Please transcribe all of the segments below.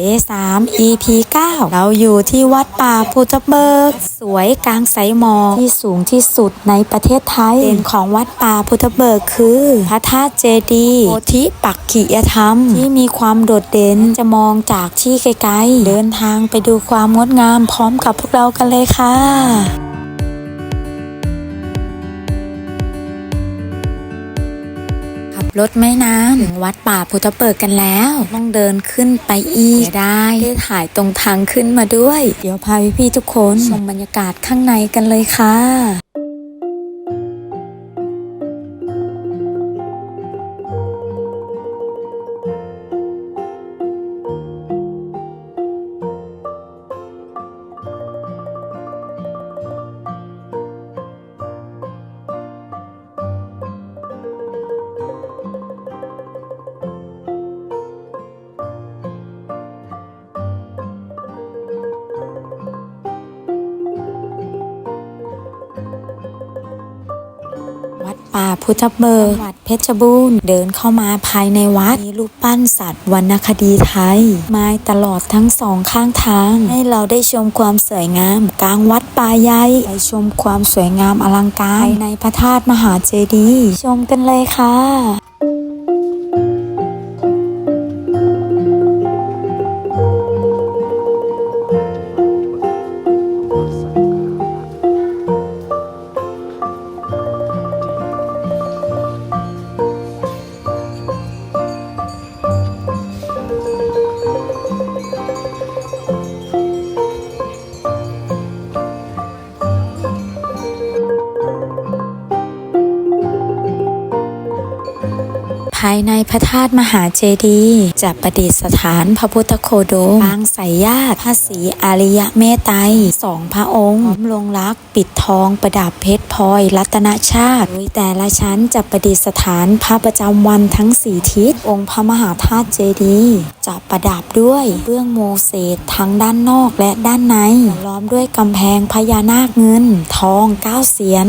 เอสาม EP 9 เราอยู่ที่วัดป่าพุทธเบิก สวยกลางไสหมอกที่สูงที่สุดในประเทศไทยเด่นของวัดป่าพุทธเบิกคือ พระธาตุเจดีย์โพธิปักขิยธรรม ที่มีความโดดเด่นจะมองจากที่ไกลๆ เดินทางไปดูความงดงามพร้อมกับพวกเรากันเลยค่ะ รถไม่นานถึงวัดป่าพุทธเบิกกันแล้ว ต้องเดินขึ้นไปอีกได้ได้ถ่ายตรงทางขึ้นมาด้วย เดี๋ยวพาพี่ๆทุกคนชมบรรยากาศข้างในกันเลยค่ะ วัดป่าพุทธเบิกจังหวัดเพชรบูรณ์เดินเข้ามาภายในวัดมีรูปปั้นสัตว์วรรณคดีไทยไม้ตลอดทั้งสองข้างทาง ให้เราได้ชมความสวยงาม กลางวัดป่าใหญ่ไปชมความสวยงามอลังการในพระธาตุมหาเจดีย์ชมกันเลยค่ะ ภายในพระธาตุมหาเจดีย์จะประดิษฐานพระพุทธโคโดมปางสายญาติพระศรีอริยเมตไตรสองพระองค์พร้อมลงรักปิดทองประดับเพชรพลอยรัตนชาติโดยแต่ละชั้นจะประดิษฐานพระประจำวันทั้งสี่ทิศ องค์พระมหาธาตุเจดีย์จะประดับด้วยเบื้องโมเสสทั้งด้านนอกและด้านในล้อมด้วยกำแพงพญานาคเงิน ทองเก้าเสียน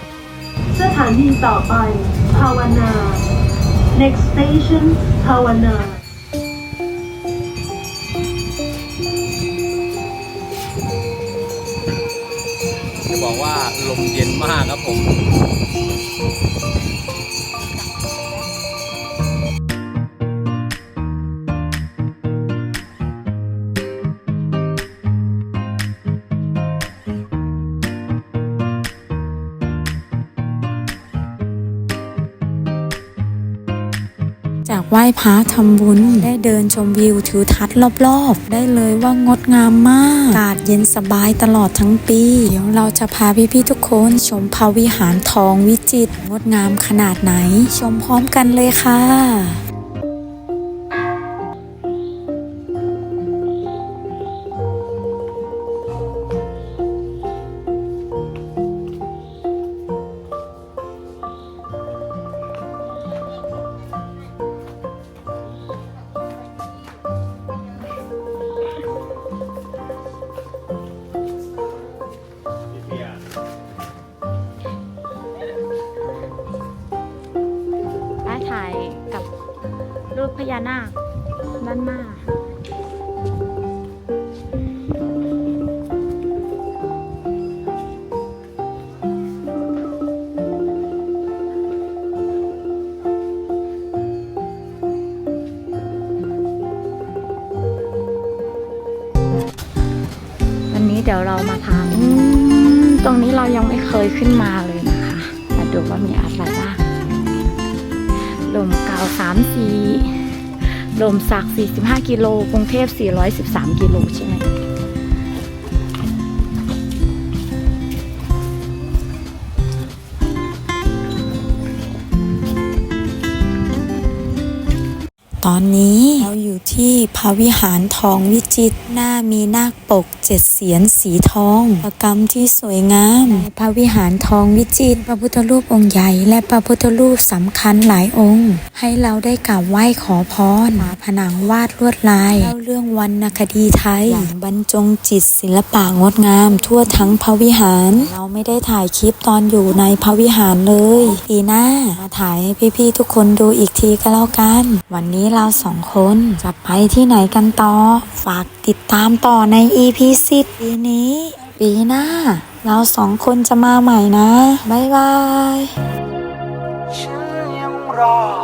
สถานีต่อไป ภาวนา next station ภาวนาจะบอกว่าลมเย็นมากครับผม จากไหว้พระทำบุญ ได้เดินชมวิวทิวทัศน์รอบๆ ได้เลยว่างดงามมาก อากาศเย็นสบายตลอดทั้งปี เดี๋ยวเราจะพาพี่ๆทุกคน ชมพระวิหารทองวิจิตรงดงามขนาดไหน ชมพร้อมกันเลยค่ะ ถ่ายกับรูปพญานาคด้านหน้าวันนี้เดี๋ยวเรามาพักตรงนี้เรายังไม่เคยขึ้นมาเลยนะคะ มาดูว่ามีอะไรบ้าง ลมเกาสามสีลมสัก 45 กิโลกรุงเทพ 413 กิโลใช่ไหม ตอนนี้เราอยู่ที่พระวิหารทองวิจิตรหน้ามีนาคปกเจ็ดเสียนสีทองประกรรมที่สวยงามในพระวิหารทองวิจิตรพระพุทธรูปองค์ใหญ่ และพระพุทธรูปสำคัญหลายองค์ ให้เราได้กราบไหว้ขอพรฝาผนังวาดลวดลายเล่าเรื่องวรรณคดีไทยอย่างบรรจงจิตศิลปะงดงาม ทั่วทั้งพระวิหาร เราไม่ได้ถ่ายคลิปตอนอยู่ในพระวิหารเลยปีหน้ามาถ่ายให้พี่ๆทุกคนดูอีกทีก็แล้วกัน วันนี้เราสองคนจะไปที่ไหนกันต่อ ฝากติดตามต่อใน EP 10ปีนี้ ปีหน้า เราสองคนจะมาใหม่นะ บ๊ายบายฉันยังรอ